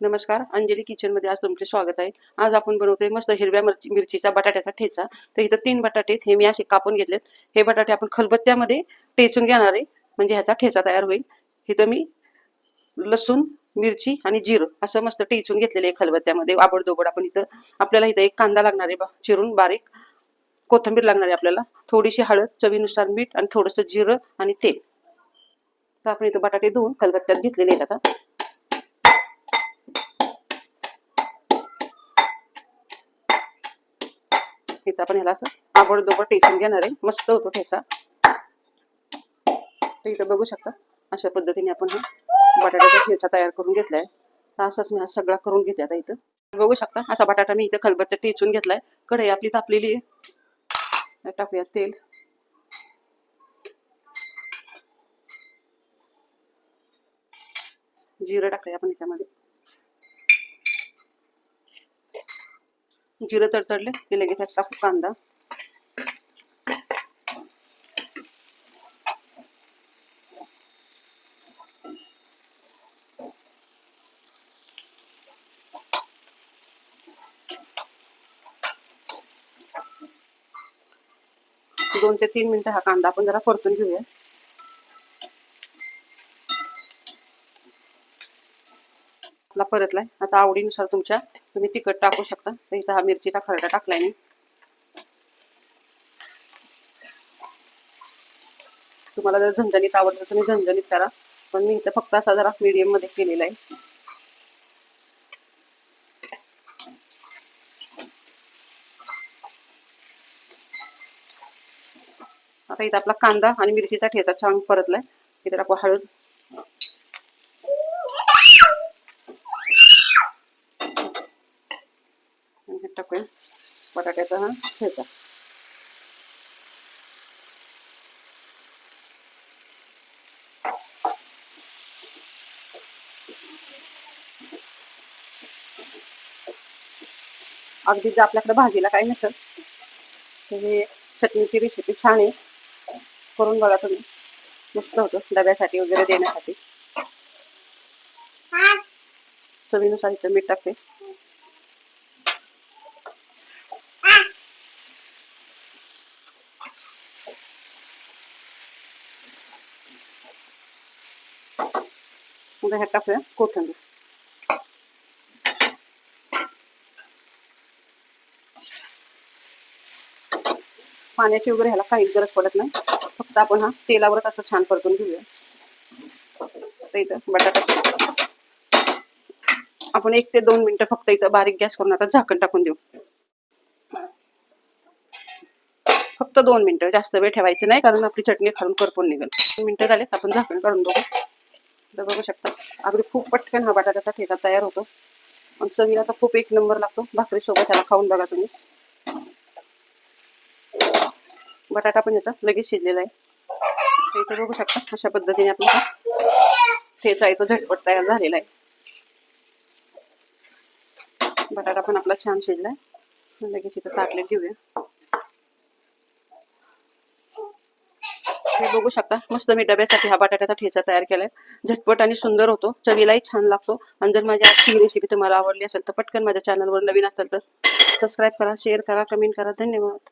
नमस्कार अंजली किचनमध्ये आज तुमचे स्वागत आहे. आज आपण बनवतोय मस्त हिरव्या मिरची मिरचीचा बटाट्याचा ठेचा. तर इथं तीन बटाटे आहेत. हे मी असे कापून घेतलेत. हे बटाटे आपण खलबत्त्यामध्ये टेचून घेणार आहे. म्हणजे ह्याचा ठेचा तयार होईल. इथं मी लसूण मिरची आणि जिरं असं मस्त टेचून घेतलेलं आहे खलबत्त्यामध्ये. आबडदोबड आपण इथं आपल्याला इथं एक कांदा लागणार आहे चिरून बारीक कोथिंबीर लागणार आहे आपल्याला. थोडीशी हळद चवीनुसार मीठ आणि थोडंसं जिरं आणि तेल. तर आपण इथं बटाटे धुवून खलबत्त्यात घेतलेले आहेत आता. इथं आपण ह्याला असं आबडदोबड टेचून घेणार आहे. मस्त होतो ठेचा. तर इथं बघू शकता अशा पद्धतीने आपण हा बटाट्याचा ठेचा तयार करून घेतलाय. तर असाच मी हा सगळा करून घेते आता इथं. बघू शकता असा बटाटा मी इथं खलबत्त्यात टेचून घेतलाय. कढई आपली तापलेली आहे. त्यात टाकूया till. जिरं टाकूया आपण याच्यामध्ये की लगेच कांदा दोन ते तीन मिनिटं हा कांदा आपण जरा परतून घेऊया. आपला परतलाय. आता आवडीनुसार तुमच्या तुम्ही तिखट टाकू शकता. तर इथं हा मिरचीचा खरडा टाकलाय मी. तुम्हाला जर झणझणीत आवडतं तर तुम्ही झणझणीत करा. पण मी इथं फक्त असा जरा मीडियममध्ये केलेला आहे. आता इथं आपला कांदा आणि मिरचीचा ठेचा छान परतलाय. इथे टाकू हळद. आणि टाकूया बटाट्याचा हा ठेचा. अगदी जर आपल्याकडे भाजीला काही नसेल तर हे चटणीची रेसिपी छान आहे. करून बघा तुम्ही. मस्त होतं डब्यासाठी वगैरे देण्यासाठी. चवीनुसार इथं मीठ टाकते. मग ह्यात टाकूया कोथिंबीर. पाण्याची वगैरे ह्याला काहीच गरज पडत नाही. फक्त आपण हा तेलावरच असं छान परतून घेऊया. तर इथं बटाटा. आपण एक ते दोन मिनिटं फक्त इथं बारीक गॅस करून आता झाकण टाकून देऊ. फक्त दोन मिनिटं जास्त वेळ ठेवायची नाही कारण आपली चटणी खालून करपून निघेल. दोन मिनिटं झालेत आपण झाकण काढून बघू. तर बघू शकता. अगदी खूप पटकन हा बटाट्याचा ठेचा तयार होतो. आणि चवीला तर खूप एक नंबर लागतो. भाकरी सोबत त्याला खाऊन बघा तुम्ही. बटाटा पण याचा लगेच शिजलेला आहे. तर इथे बघू शकता अशा पद्धतीने आपला ठेचा आहे तो झटपट तयार झालेला आहे. बटाटा पण आपला छान शिजलाय लगेच इथं ताटले घेऊया हे बघू शकता मस्त मी डब्यासाठी हा बटाट्याचा ठेचा तयार केलाय. झटपट आणि सुंदर होतो. चवीलाही छान लागतो. आणि जर माझी आजची रेसिपी तुम्हाला आवडली असेल तर पटकन माझ्या चॅनलवर नवीन असेल तर सबस्क्राईब करा शेअर करा कमेंट करा. धन्यवाद.